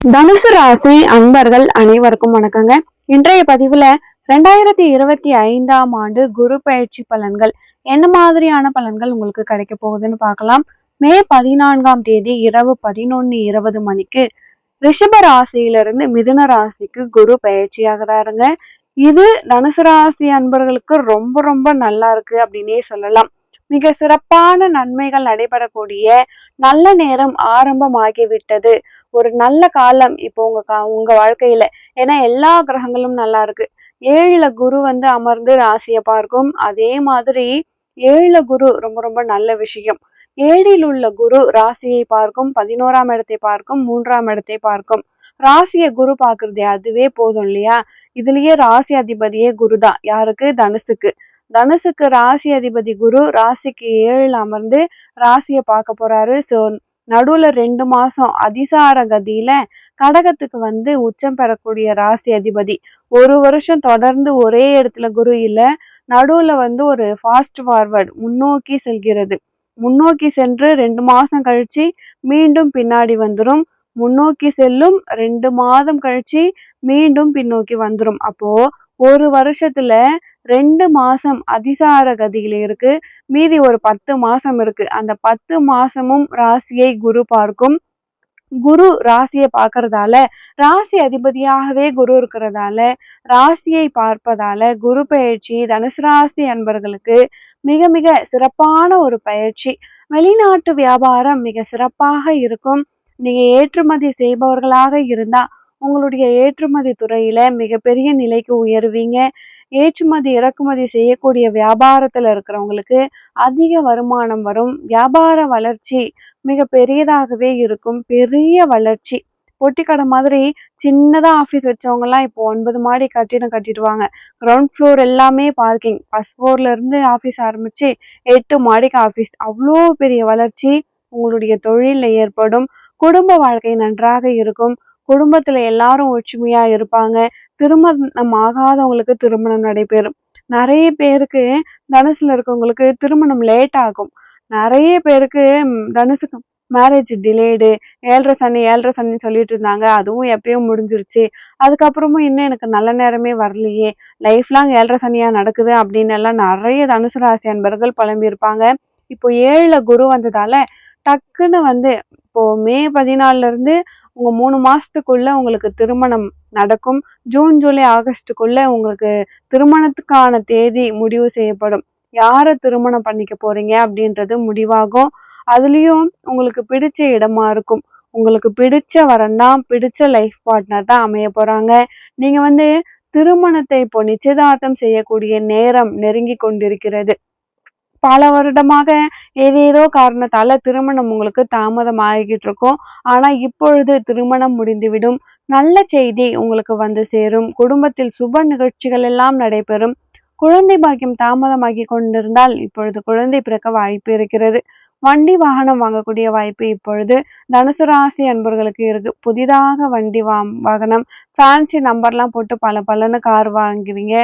தனுசு ராசி அன்பர்கள் அனைவருக்கும் வணக்கங்க. இன்றைய பதிவுல ரெண்டாயிரத்தி இருபத்தி ஐந்தாம் ஆண்டு குரு பயிற்சி பலன்கள் என்ன மாதிரியான பலன்கள் உங்களுக்கு கிடைக்க போகுதுன்னு பார்க்கலாம். மே பதினான்காம் தேதி இரவு பதினொன்னு இருபது மணிக்கு ரிஷப ராசியிலிருந்து மிதுன ராசிக்கு குரு பயிற்சி ஆகிறாருங்க. இது தனுசு ராசி அன்பர்களுக்கு ரொம்ப ரொம்ப நல்லா இருக்கு அப்படின்னே சொல்லலாம். மிக சிறப்பான நன்மைகள் நடைபெறக்கூடிய நல்ல நேரம் ஆரம்பமாகிவிட்டது. ஒரு நல்ல காலம் இப்போ உங்க கா உங்க வாழ்க்கையில. ஏன்னா எல்லா கிரகங்களும் நல்லா இருக்கு. ஏழுல குரு வந்து அமர்ந்து ராசியை பார்க்கும். அதே மாதிரி ஏழுல குரு ரொம்ப ரொம்ப நல்ல விஷயம். ஏழில் உள்ள குரு ராசியை பார்க்கும். பதினோராம் இடத்தை பார்க்கும். மூன்றாம் இடத்தை பார்க்கும். ராசியை குரு பாக்குறதே அதுவே போதும் இல்லையா? இதுலயே ராசி அதிபதியே குரு தான். யாருக்கு? தனுசுக்கு. தனுசுக்கு ராசி அதிபதி குரு ராசிக்கு ஏழுல அமர்ந்து ராசியை பார்க்க போறாரு. சோ நடுவுல ரெண்டு மாசம் அதிசார கதியில கடகத்துக்கு வந்து உச்சம் பெறக்கூடிய ராசி அதிபதி. ஒரு வருஷம் தொடர்ந்து ஒரே இடத்துல குரு இல்ல. நடுவுல வந்து ஒரு ஃபாஸ்ட் ஃபார்வர்ட் முன்னோக்கி செல்கிறது. முன்னோக்கி சென்று ரெண்டு மாசம் கழிச்சு மீண்டும் பின்னாடி வந்துடும் முன்னோக்கி செல்லும் ரெண்டு மாதம் கழிச்சு மீண்டும் பின்னோக்கி வந்துடும் அப்போ ஒரு வருஷத்துல ரெண்டு மாசம் அதிசார கதியில இருக்கு. மீதி ஒரு பத்து மாசம் இருக்கு. அந்த பத்து மாசமும் ராசியை குரு பார்க்கும். குரு ராசியை பார்க்கறதால ராசி அதிபதியாகவே குரு இருக்கிறதால ராசியை பார்ப்பதால குரு பயிற்சி தனுசு ராசி அன்பர்களுக்கு மிக மிக சிறப்பான ஒரு பயிற்சி. வெளிநாட்டு வியாபாரம் மிக சிறப்பாக இருக்கும். நீங்க ஏற்றுமதி செய்பவர்களாக இருந்தா உங்களுடைய ஏற்றுமதி துறையில மிகப்பெரிய நிலைக்கு உயருவீங்க. ஏற்றுமதி இறக்குமதி செய்யக்கூடிய வியாபாரத்துல இருக்கிறவங்களுக்கு அதிக வருமானம் வரும். வியாபார வளர்ச்சி மிக பெரியதாகவே இருக்கும். பெரிய வளர்ச்சி. பொட்டிக்கடை மாதிரி சின்னதா ஆபீஸ் வச்சவங்க எல்லாம் இப்போ ஒன்பது மாடி கட்டிடம் கட்டிடுவாங்க. கிரவுண்ட் ஃப்ளோர் எல்லாமே பார்க்கிங் ஃபர்ஸ்ட் ஃப்ளோர்லேருந்து இருந்து ஆபீஸ் ஆரம்பிச்சு எட்டு மாடிக்கு ஆபீஸ் அவ்வளோ பெரிய வளர்ச்சி உங்களுடைய தொழிலில் ஏற்படும். குடும்ப வாழ்க்கை நன்றாக இருக்கும். குடும்பத்துல எல்லாரும் ஒற்றுமையா இருப்பாங்க. திருமணம் ஆகாதவங்களுக்கு திருமணம் நடைபெறும். நிறைய பேருக்கு தனுசுல இருக்கவங்களுக்கு திருமணம் லேட் ஆகும். நிறைய பேருக்கு தனுசுக்கு மேரேஜ் டிலேடு ஏழரை சனி ஏழரை சனி சொல்லிட்டு இருந்தாங்க. அதுவும் எப்பயும் முடிஞ்சிருச்சு. அதுக்கப்புறமும் இன்னும் எனக்கு நல்ல நேரமே வரலையே. லைஃப் லாங் ஏழரை சனியா நடக்குது அப்படின்னு எல்லாம் நிறைய தனுசு ராசி அன்பர்கள் புலம்பியிருப்பாங்க இப்போ ஏழுல குரு வந்ததால டக்குன்னு வந்து இப்போ மே பதினாலுல இருந்து உங்க மூணு மாசத்துக்குள்ள உங்களுக்கு திருமணம் நடக்கும். ஜூன் ஜூலை ஆகஸ்டுக்குள்ள உங்களுக்கு திருமணத்துக்கான தேதி முடிவு செய்யப்படும். யாரை திருமணம் பண்ணிக்க போறீங்க அப்படின்றது முடிவாகும். அதுலயும் உங்களுக்கு பிடிச்ச இடமா இருக்கும். உங்களுக்கு பிடிச்ச வரன்னா பிடிச்ச லைஃப் பார்ட்னர் தான் அமைய போறாங்க. நீங்க வந்து திருமணத்தை இப்போ நிச்சயதார்த்தம் செய்யக்கூடிய நேரம் நெருங்கி கொண்டிருக்கிறது. பல வருடமாக ஏதேதோ காரணத்தால திருமணம் உங்களுக்கு தாமதம் ஆகிக்கிட்டு இருக்கும் ஆனா இப்பொழுது திருமணம் முடிந்துவிடும். நல்ல செய்தி உங்களுக்கு வந்து சேரும். குடும்பத்தில் சுப நிகழ்ச்சிகள் எல்லாம் நடைபெறும். குழந்தை பாக்கியம் தாமதமாகி கொண்டிருந்தால் இப்பொழுது குழந்தை பிறக்க வாய்ப்பு இருக்கிறது. வண்டி வாகனம் வாங்கக்கூடிய வாய்ப்பு இப்பொழுது தனுசு ராசி அன்பர்களுக்கு இருக்கு. புதிதாக வண்டி வா வாகனம் ஃபேன்சி நம்பர்லாம் போட்டு பல பலன்னு கார் வாங்குவீங்க.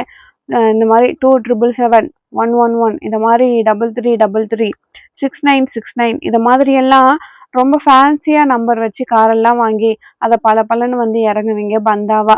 இந்த மாதிரி two triple seven one one one இந்த மாதிரி double three double three six nine six nine இது மாதிரி எல்லாம் ரொம்ப ஃபேன்சியாக நம்பர் வச்சு காரெல்லாம் வாங்கி அதை பல பலன்னு வந்து இறங்குவீங்க பந்தாவா.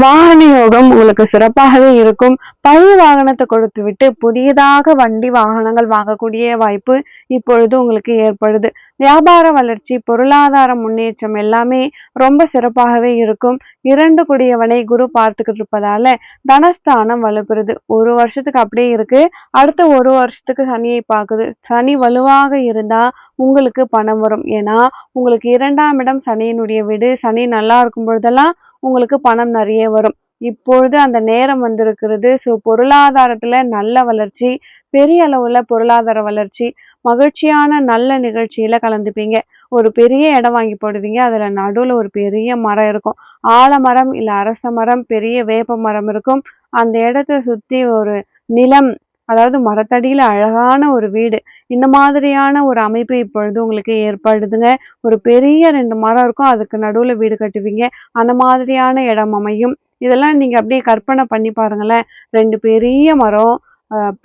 வாகன யோகம் உங்களுக்கு சிறப்பாகவே இருக்கும். பழைய வாகனத்தை கொடுத்து விட்டு புதியதாக வண்டி வாகனங்கள் வாங்கக்கூடிய வாய்ப்பு இப்பொழுது உங்களுக்கு ஏற்படுது. வியாபார வளர்ச்சி பொருளாதார முன்னேற்றம் எல்லாமே ரொம்ப சிறப்பாகவே இருக்கும். இரண்டு குடியவனை குரு பார்த்துக்கிட்டு இருப்பதால தனஸ்தானம் வலுப்புறது. ஒரு வருஷத்துக்கு அப்படியே இருக்கு. அடுத்த ஒரு வருஷத்துக்கு சனியை பார்க்குது. சனி வலுவாக இருந்தா உங்களுக்கு பணம் வரும். ஏன்னா உங்களுக்கு இரண்டாம் இடம் சனியினுடைய வீடு. சனி நல்லா இருக்கும் பொழுதெல்லாம் உங்களுக்கு பணம் நிறைய வரும். இப்பொழுது அந்த நேரம் வந்திருக்கிறது. ஸோ பொருளாதாரத்தில் நல்ல வளர்ச்சி பெரிய அளவில் பொருளாதார வளர்ச்சி மகிழ்ச்சியான நல்ல நிகழ்ச்சியில் கலந்துப்பீங்க. ஒரு பெரிய இடம் வாங்கி போடுவீங்க. அதில் நடுவில் ஒரு பெரிய மரம் இருக்கும். ஆலமரம் இல்லை அரச மரம் பெரிய வேப்ப மரம் இருக்கும். அந்த இடத்த சுற்றி ஒரு நிலம் அதாவது மரத்தடியில் அழகான ஒரு வீடு. இந்த மாதிரியான ஒரு அமைப்பு இப்பொழுது உங்களுக்கு ஏற்படுதுங்க. ஒரு பெரிய ரெண்டு மரம் இருக்கும். அதுக்கு நடுவில் வீடு கட்டுவீங்க. அந்த மாதிரியான இடம் அமையும். இதெல்லாம் நீங்கள் அப்படியே கற்பனை பண்ணி பாருங்களேன். ரெண்டு பெரிய மரம்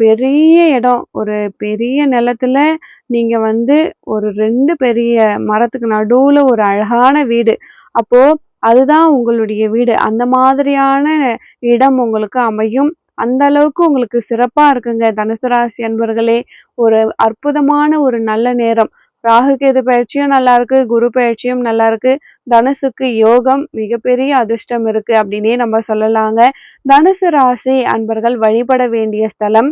பெரிய இடம். ஒரு பெரிய நிலத்துல நீங்கள் வந்து ஒரு ரெண்டு பெரிய மரத்துக்கு நடுவில் ஒரு அழகான வீடு. அப்போது அதுதான் உங்களுடைய வீடு. அந்த மாதிரியான இடம் உங்களுக்கு அமையும். அந்த அளவுக்கு உங்களுக்கு சிறப்பா இருக்குங்க. தனுசு ராசி அன்பர்களே ஒரு அற்புதமான ஒரு நல்ல நேரம். ராகு கேது பயிற்சியும் நல்லா இருக்கு குரு பயிற்சியும் நல்லா இருக்கு. தனுசுக்கு யோகம் மிகப்பெரிய அதிர்ஷ்டம் இருக்கு அப்படின்னே நம்ம சொல்லலாங்க. தனுசு ராசி அன்பர்கள் வழிபட வேண்டிய ஸ்தலம்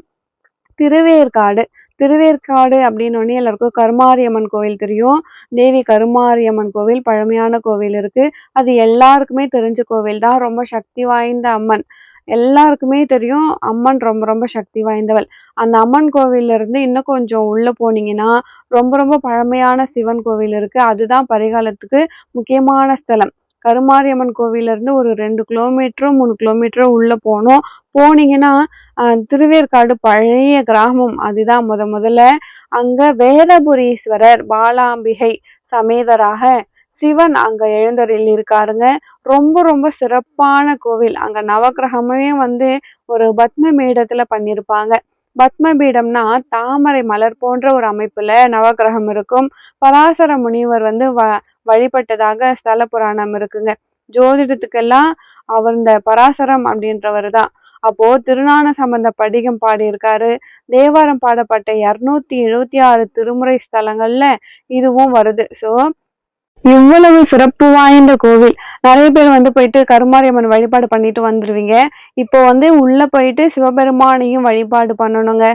திருவேற்காடு. திருவேற்காடு அப்படின்னு எல்லாருக்கும் கருமாரியம்மன் கோவில் தெரியும். தேவி கருமாரியம்மன் கோவில் பழமையான கோவில் இருக்கு. அது எல்லாருக்குமே தெரிஞ்ச கோவில் தான். ரொம்ப சக்தி வாய்ந்த அம்மன். எல்லாருக்குமே தெரியும் அம்மன் ரொம்ப ரொம்ப சக்தி வாய்ந்தவள். அந்த அம்மன் கோவில்ல இருந்து இன்னும் கொஞ்சம் உள்ள போனீங்கன்னா ரொம்ப ரொம்ப பழமையான சிவன் கோவில் இருக்கு. அதுதான் பரிகாலத்துக்கு முக்கியமான ஸ்தலம். கருமாரியம்மன் கோவிலேருந்து இருந்து ஒரு ரெண்டு கிலோமீட்டரோ மூணு கிலோமீட்டரோ உள்ள போனோம். போனீங்கன்னா திருவேற்காடு பழைய கிராமம். அதுதான் முத முதல்ல அங்க வேதபுரீஸ்வரர் பாலாம்பிகை சமேதராக சிவன் அங்க எழுந்தருள் இருக்காருங்க. ரொம்ப ரொம்ப சிறப்பான கோவில். அங்க நவக்கிரகமே வந்து ஒரு பத்ம மேடத்துல பண்ணியிருப்பாங்க பத்ம பீடம்னா தாமரை மலர் போன்ற ஒரு அமைப்புல நவக்கிரகம் இருக்கும். பராசர முனிவர் வந்து வ வழிபட்டதாக ஸ்தல புராணம் இருக்குங்க. ஜோதிடத்துக்கெல்லாம் அவர் இந்த பராசரம் அப்படின்றவர் தான். அப்போ திருநான சம்பந்த படிகம் பாடியிருக்காரு. தேவாரம் பாடப்பட்ட இருநூத்தி எழுபத்தி ஆறு திருமுறை ஸ்தலங்கள்ல இதுவும் வருது. ஸோ இவ்வளவு சிறப்பு வாய்ந்த கோவில். நிறைய பேர் வந்து போயிட்டு கருமாரியம்மன் வழிபாடு பண்ணிட்டு வந்துருவீங்க. இப்போ வந்து உள்ள போயிட்டு சிவபெருமானையும் வழிபாடு பண்ணணுங்க.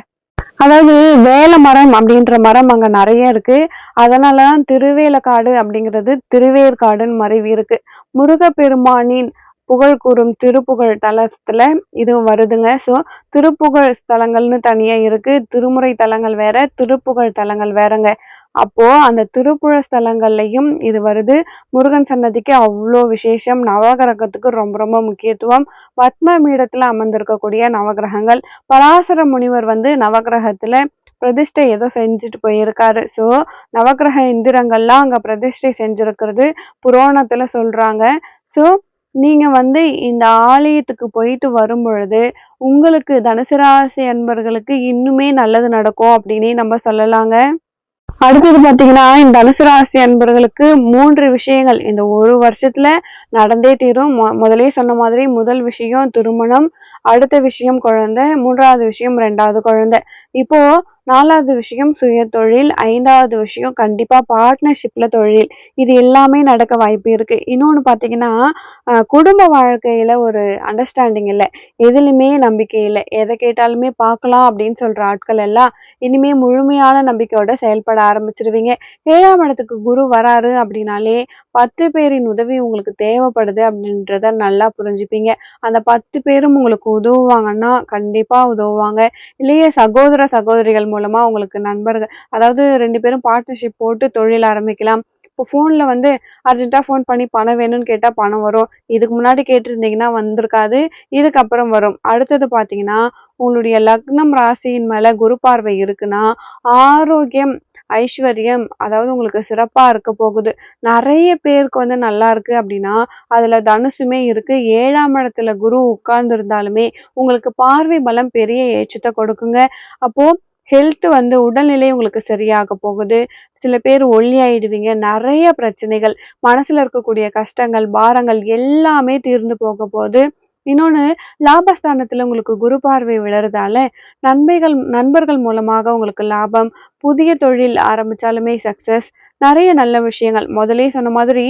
அதாவது வேல மரம் அப்படின்ற மரம் அங்க நிறைய இருக்கு. அதனாலதான் திருவேலக்காடு அப்படிங்கிறது திருவேற்காடுன்னு மறைவி இருக்கு. முருகப்பெருமானின் புகழ் கூறும் திருப்புகழ் தலத்துல இதுவும் வருதுங்க. ஸோ திருப்புகழ் ஸ்தலங்கள்னு தனியா இருக்கு. திருமுறை தலங்கள் வேற திருப்புகழ் தலங்கள் வேறங்க. அப்போ அந்த திருப்புழ ஸ்தலங்கள்லையும் இது வருது. முருகன் சன்னதிக்கு அவ்வளோ விசேஷம். நவகிரகத்துக்கு ரொம்ப ரொம்ப முக்கியத்துவம். பத்ம பீடத்துல அமர்ந்திருக்கக்கூடிய நவகிரகங்கள். பராசர முனிவர் வந்து நவகிரகத்துல பிரதிஷ்டை ஏதோ செஞ்சுட்டு போயிருக்காரு. ஸோ நவகிரக இந்திரங்கள்லாம் அங்கே பிரதிஷ்டை செஞ்சிருக்கிறது. புராணத்தில் சொல்கிறாங்க ஸோ நீங்கள் வந்து இந்த ஆலயத்துக்கு போயிட்டு வரும் பொழுது உங்களுக்கு தனுசு ராசி அன்பர்களுக்கு இன்னுமே நல்லது நடக்கும் அப்படின்னே நம்ம சொல்லலாங்க. அடுத்தது பாத்தீங்கன்னா இந்த தனுசு ராசி அன்பர்களுக்கு மூன்று விஷயங்கள். இந்த ஒரு வருஷத்துல நடந்தே தீரும். மொ முதலே சொன்ன மாதிரி முதல் விஷயம் திருமணம் அடுத்த விஷயம் குழந்தை மூன்றாவது விஷயம் ரெண்டாவது குழந்தை. இப்போ நாலாவது விஷயம் சுய தொழில் ஐந்தாவது விஷயம் கண்டிப்பா பார்ட்னர்ஷிப்ல தொழில். இது எல்லாமே நடக்க வாய்ப்பு இருக்கு. இன்னொன்னு பாத்தீங்கன்னா குடும்ப வாழ்க்கையில ஒரு அண்டர்ஸ்டாண்டிங் இல்லை. எதுலையுமே நம்பிக்கை இல்லை. எதை கேட்டாலுமே பார்க்கலாம் அப்படின்னு சொல்ற ஆட்கள் எல்லாம் இனிமே முழுமையான நம்பிக்கையோட செயல்பட ஆரம்பிச்சிருவீங்க. ஏழாம் இடத்துக்கு குரு வராரு அப்படின்னாலே பத்து பேரின் உதவி உங்களுக்கு தேவைப்படுது அப்படின்றத நல்லா புரிஞ்சுப்பீங்க. அந்த பத்து பேரும் உங்களுக்கு உதவுவாங்கன்னா கண்டிப்பா உதவுவாங்க. இல்லையே சகோதர சகோதரிகள் மூலமா உங்களுக்கு நண்பர்கள் அதாவது ரெண்டு பேரும் பார்ட்னர்ஷிப் போட்டு தொழில் ஆரம்பிக்கலாம். இப்போ ஃபோனில் வந்து அர்ஜென்ட்டாக ஃபோன் பண்ணி பணம் வேணும்னு கேட்டால் பணம் வரும். இதுக்கு முன்னாடி கேட்டிருந்தீங்கன்னா வந்திருக்காது. இதுக்கப்புறம் வரும். அடுத்தது பார்த்தீங்கன்னா உங்களுடைய லக்னம் ராசியின் மேலே குரு பார்வை இருக்குன்னா ஆரோக்கியம் ஐஸ்வர்யம் அதாவது உங்களுக்கு சிறப்பாக இருக்க போகுது. நிறைய பேருக்கு வந்து நல்லா இருக்கு அப்படின்னா அதில் தனுசுமே இருக்கு. ஏழாம் இடத்துல குரு உட்கார்ந்து இருந்தாலுமே உங்களுக்கு பார்வை பலம் பெரிய ஏற்றத்தை கொடுக்குங்க. அப்போ ஹெல்த் வந்து உடல்நிலை உங்களுக்கு சரியாக போகுது. சில பேர் ஒல்லி ஆயிடுவீங்க. நிறைய பிரச்சனைகள் மனசுல இருக்கக்கூடிய கஷ்டங்கள் பாரங்கள் எல்லாமே தீர்ந்து போக போகுது. இன்னொன்று லாபஸ்தானத்தில் உங்களுக்கு குரு பார்வை விழறதால நன்மைகள் நண்பர்கள் மூலமாக உங்களுக்கு லாபம் புதிய தொழில் ஆரம்பித்தாலுமே சக்ஸஸ் நிறைய நல்ல விஷயங்கள். முதலே சொன்ன மாதிரி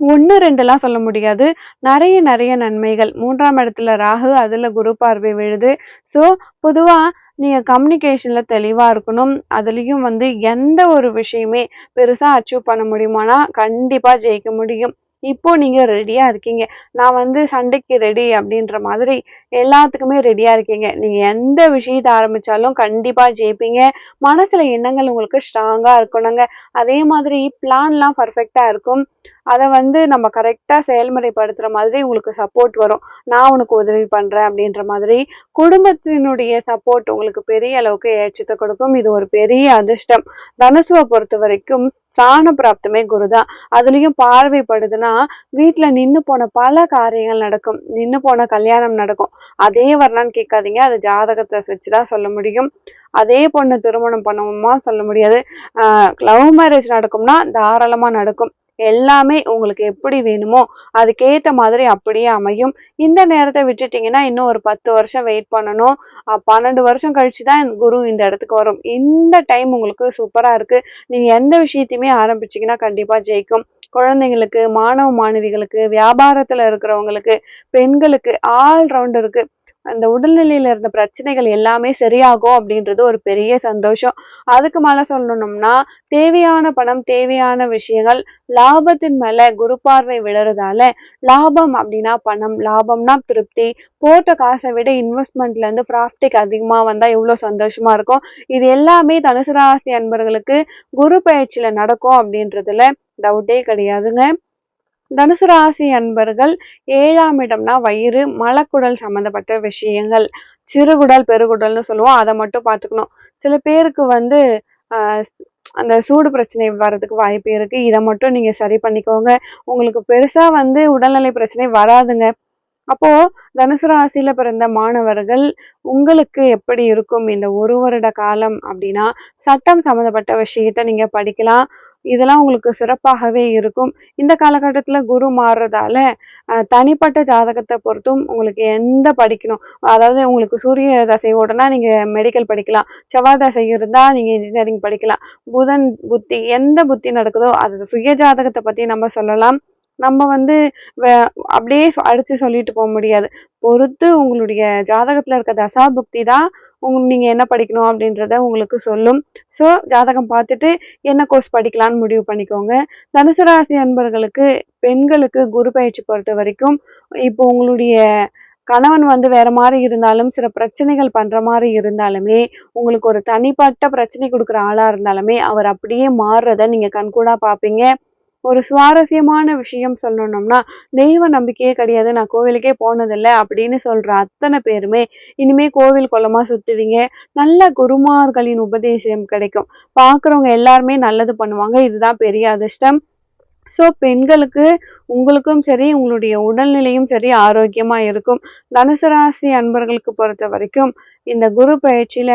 ஒன்று ரெண்டுலாம் சொல்ல முடியாது. நிறைய நிறைய நன்மைகள். மூன்றாம் இடத்துல ராகு அதில் குரு பார்வை விழுது. ஸோ பொதுவாக நீங்கள் கம்யூனிகேஷனில் தெளிவாக இருக்கணும். அதுலேயும் வந்து எந்த ஒரு விஷயமே பெருசாக அச்சீவ் பண்ண முடியுமானா கண்டிப்பாக ஜெயிக்க முடியும். இப்போ நீங்க ரெடியா இருக்கீங்க. நான் வந்து சண்டைக்கு ரெடி அப்படின்ற மாதிரி எல்லாத்துக்குமே ரெடியா இருக்கீங்க. நீங்க எந்த விஷயத்த ஆரம்பிச்சாலும் கண்டிப்பா ஜெயிப்பீங்க. மனசுல எண்ணங்கள் உங்களுக்கு ஸ்ட்ராங்கா இருக்கணுங்க. அதே மாதிரி பிளான்லாம் பர்ஃபெக்டா இருக்கும். அதை வந்து நம்ம கரெக்டாக செயல்முறைப்படுத்துற மாதிரி உங்களுக்கு சப்போர்ட் வரும். நான் உனக்கு உதவி பண்ணுறேன் அப்படின்ற மாதிரி குடும்பத்தினுடைய சப்போர்ட் உங்களுக்கு பெரிய அளவுக்கு ஏற்றத்தை கொடுக்கும். இது ஒரு பெரிய அதிர்ஷ்டம். தனுசுவை பொறுத்த வரைக்கும் ஸ்தான பிராப்தமே குருதான். அதுலேயும் பார்வைப்படுதுன்னா வீட்டில் நின்று போன பல காரியங்கள் நடக்கும். நின்று போன கல்யாணம் நடக்கும். அதே வரலான்னு கேட்காதீங்க. அது ஜாதகத்தை வச்சு தான் சொல்ல முடியும். அதே பொண்ணு திருமணம் பண்ணுவோமா சொல்ல முடியாது. லவ் மேரேஜ் நடக்கும்னா தாராளமாக நடக்கும். எல்லாமே உங்களுக்கு எப்படி வேணுமோ அதுக்கேற்ற மாதிரி அப்படியே அமையும். இந்த நேரத்தை விட்டுட்டீங்கன்னா இன்னும் ஒரு பத்து வருஷம் வெயிட் பண்ணணும். பன்னெண்டு வருஷம் கழிச்சு தான் குரு இந்த இடத்துக்கு வரும். இந்த டைம் உங்களுக்கு சூப்பராக இருக்கு. நீங்கள் எந்த விஷயத்தையுமே ஆரம்பிச்சிங்கன்னா கண்டிப்பாக ஜெயிக்கும். குழந்தைங்களுக்கு மாணவ மாணவிகளுக்கு வியாபாரத்தில் இருக்கிறவங்களுக்கு பெண்களுக்கு ஆல்ரவுண்டருக்கு அந்த உடல்நிலையில இருந்த பிரச்சனைகள் எல்லாமே சரியாகும் அப்படின்றது ஒரு பெரிய சந்தோஷம். அதுக்கு மேல சொல்லணும்னா தேவையான பணம் தேவையான விஷயங்கள் லாபத்தின் மேல குரு பார்வை விழுறதால லாபம் அப்படின்னா பணம் லாபம்னா திருப்தி. போட்ட காசை விட இன்வெஸ்ட்மெண்ட்ல இருந்து ப்ராஃபிட் அதிகமா வந்தா எவ்வளவு சந்தோஷமா இருக்கும்? இது எல்லாமே தனுசு ராசி அன்பர்களுக்கு குரு பயிற்சியில நடக்கும் அப்படின்றதுல டவுட்டே கிடையாதுங்க. தனுசு ராசி அன்பர்கள் ஏழாம் இடம்னா வயிறு மலக்குடல் சம்மந்தப்பட்ட விஷயங்கள் சிறுகுடல் பெருகுடல்னு சொல்லுவோம். அதை மட்டும் பார்த்துக்கணும். சில பேருக்கு வந்து அந்த சூடு பிரச்சனை வர்றதுக்கு வாய்ப்பு இருக்கு. இதை மட்டும் நீங்க சரி பண்ணிக்கோங்க. உங்களுக்கு பெருசா வந்து உடல்நிலை பிரச்சனை வராதுங்க. அப்போ தனுசு ராசியில பிறந்த மாணவர்கள் உங்களுக்கு எப்படி இருக்கும்? இந்த ஒரு வருட காலம் அப்படின்னா சட்டம் சம்மந்தப்பட்ட விஷயத்த நீங்க படிக்கலாம். இதெல்லாம் உங்களுக்கு சிறப்பாகவே இருக்கும். இந்த காலகட்டத்தில் குரு மாறுறதால தனிப்பட்ட ஜாதகத்தை பொறுத்தும் உங்களுக்கு எந்த படிக்கணும்? அதாவது உங்களுக்கு சூரிய தசை ஓடுனா நீங்கள் மெடிக்கல் படிக்கலாம். செவ்வாய் தசை இருந்தால் நீங்கள் இன்ஜினியரிங் படிக்கலாம். புதன் புத்தி எந்த புத்தி நடக்குதோ அது சுய ஜாதகத்தை பற்றி நம்ம சொல்லலாம். நம்ம வந்து அப்படியே அடித்து சொல்லிட்டு போக முடியாது. பொறுத்து உங்களுடைய ஜாதகத்தில் இருக்க தசா புக்தி தான் உங்க நீங்கள் என்ன படிக்கணும் அப்படின்றத உங்களுக்கு சொல்லும். ஸோ ஜாதகம் பார்த்துட்டு என்ன கோர்ஸ் படிக்கலாம்னு முடிவு பண்ணிக்கோங்க. தனுசு ராசி அன்பர்களுக்கு பெண்களுக்கு குரு பயிற்சி பொறுத்த வரைக்கும் இப்போ உங்களுடைய கணவன் வந்து வேற மாதிரி இருந்தாலும் சில பிரச்சனைகள் பண்ற மாதிரி இருந்தாலுமே உங்களுக்கு ஒரு தனிப்பட்ட பிரச்சனை கொடுக்குற ஆளா இருந்தாலுமே அவர் அப்படியே மாறுறத நீங்க கண்கூடா பார்ப்பீங்க. ஒரு சுவாரஸ்யமான விஷயம் சொல்லணும்னா தெய்வ நம்பிக்கையே கிடையாது. நான் கோவிலுக்கே போனதில்லை அப்படின்னு சொல்ற அத்தனை பேருமே இனிமே கோவில் குளமா சுத்துவீங்க. நல்ல குருமார்களின் உபதேசம் கிடைக்கும். பார்க்குறவங்க எல்லாருமே நல்லது பண்ணுவாங்க. இதுதான் பெரிய அதிர்ஷ்டம். ஸோ பெண்களுக்கு உங்களுக்கும் சரி உங்களுடைய உடல்நிலையும் சரி ஆரோக்கியமா இருக்கும். தனுசு ராசி அன்பர்களுக்கு பொறுத்த வரைக்கும் இந்த குரு பயிற்சியில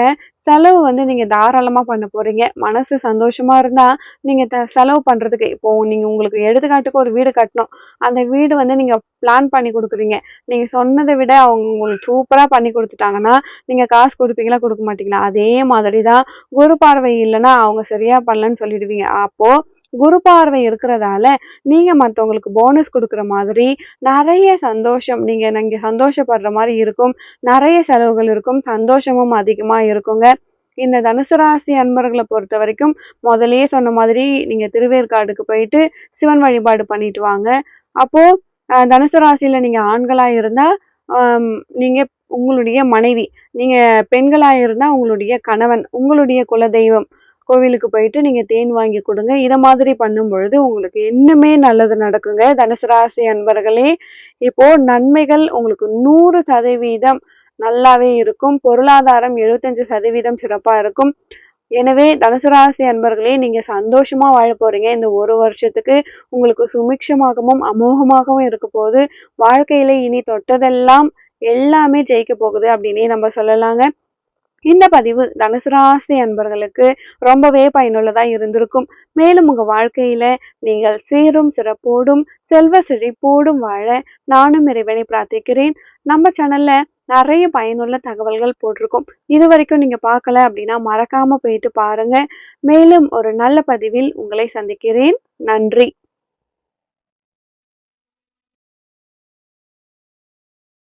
செலவு வந்து நீங்க தாராளமா பண்ண போறீங்க. மனசு சந்தோஷமா இருந்தா நீங்க த- செலவு பண்றதுக்கு இப்போ நீங்க உங்களுக்கு எடுத்துக்காட்டுக்கு ஒரு வீடு கட்டணும். அந்த வீடு வந்து நீங்க பிளான் பண்ணி கொடுக்குறீங்க. நீங்க சொன்னதை விட அவங்க உங்களுக்கு சூப்பரா பண்ணி கொடுத்துட்டாங்கன்னா நீங்க காசு கொடுப்பீங்களா கொடுக்க மாட்டீங்களா? அதே மாதிரி தான் குரு பார்வை இல்லைன்னா அவங்க சரியா பண்ணலன்னு சொல்லிடுவீங்க. அப்போ குரு பார்வை இருக்கிறதால நீங்க மற்றவங்களுக்கு போனஸ் கொடுக்குற மாதிரி நிறைய சந்தோஷம் நீங்க நீங்க சந்தோஷப்படுற மாதிரி இருக்கும். நிறைய செலவுகள் இருக்கும். சந்தோஷமும் அதிகமா இருக்குங்க. இந்த தனுசு ராசி அன்பர்களை பொறுத்த வரைக்கும் முதல்லயே சொன்ன மாதிரி நீங்க திருவேற்காடுக்கு போயிட்டு சிவன் வழிபாடு பண்ணிட்டு வாங்க. அப்போ தனுசு ராசியில நீங்க ஆண்களா இருந்தா நீங்க உங்களுடைய மனைவி. நீங்க பெண்களா இருந்தா உங்களுடைய கணவன் உங்களுடைய குலதெய்வம். கோவிலுக்கு போயிட்டு நீங்கள் தேன் வாங்கி கொடுங்க. இதை மாதிரி பண்ணும் பொழுது உங்களுக்கு இன்னுமே நல்லது நடக்குங்க. தனுசு ராசி அன்பர்களே இப்போது நன்மைகள் உங்களுக்கு நூறு சதவீதம் நல்லாவே இருக்கும். பொருளாதாரம் எழுபத்தஞ்சு சதவீதம் சிறப்பாக இருக்கும். எனவே தனுசு ராசி அன்பர்களே நீங்கள் சந்தோஷமாக வாழ போகிறீங்க இந்த ஒரு வருஷத்துக்கு உங்களுக்கு சுமிக்ஷமாகவும் அமோகமாகவும் இருக்க போது வாழ்க்கையில் இனி தொட்டதெல்லாம் எல்லாமே ஜெயிக்க போகுது அப்படின்னே நம்ம சொல்லலாங்க. இந்த பதிவு தனுசு ராசி அன்பர்களுக்கு ரொம்பவே பயனுள்ளதா இருந்திருக்கும். மேலும் உங்க வாழ்க்கையில நீங்கள் சீரும் சிறப்போடும் செல்வ செழிப்போடும் வாழ நானும் இறைவனை பிரார்த்திக்கிறேன். நம்ம சேனல்ல நிறைய பயனுள்ள தகவல்கள் போட்டிருக்கோம். இது வரைக்கும் நீங்க பார்க்கல அப்படின்னா மறக்காம போயிட்டு பாருங்க. மேலும் ஒரு நல்ல பதிவில் உங்களை சந்திக்கிறேன். நன்றி.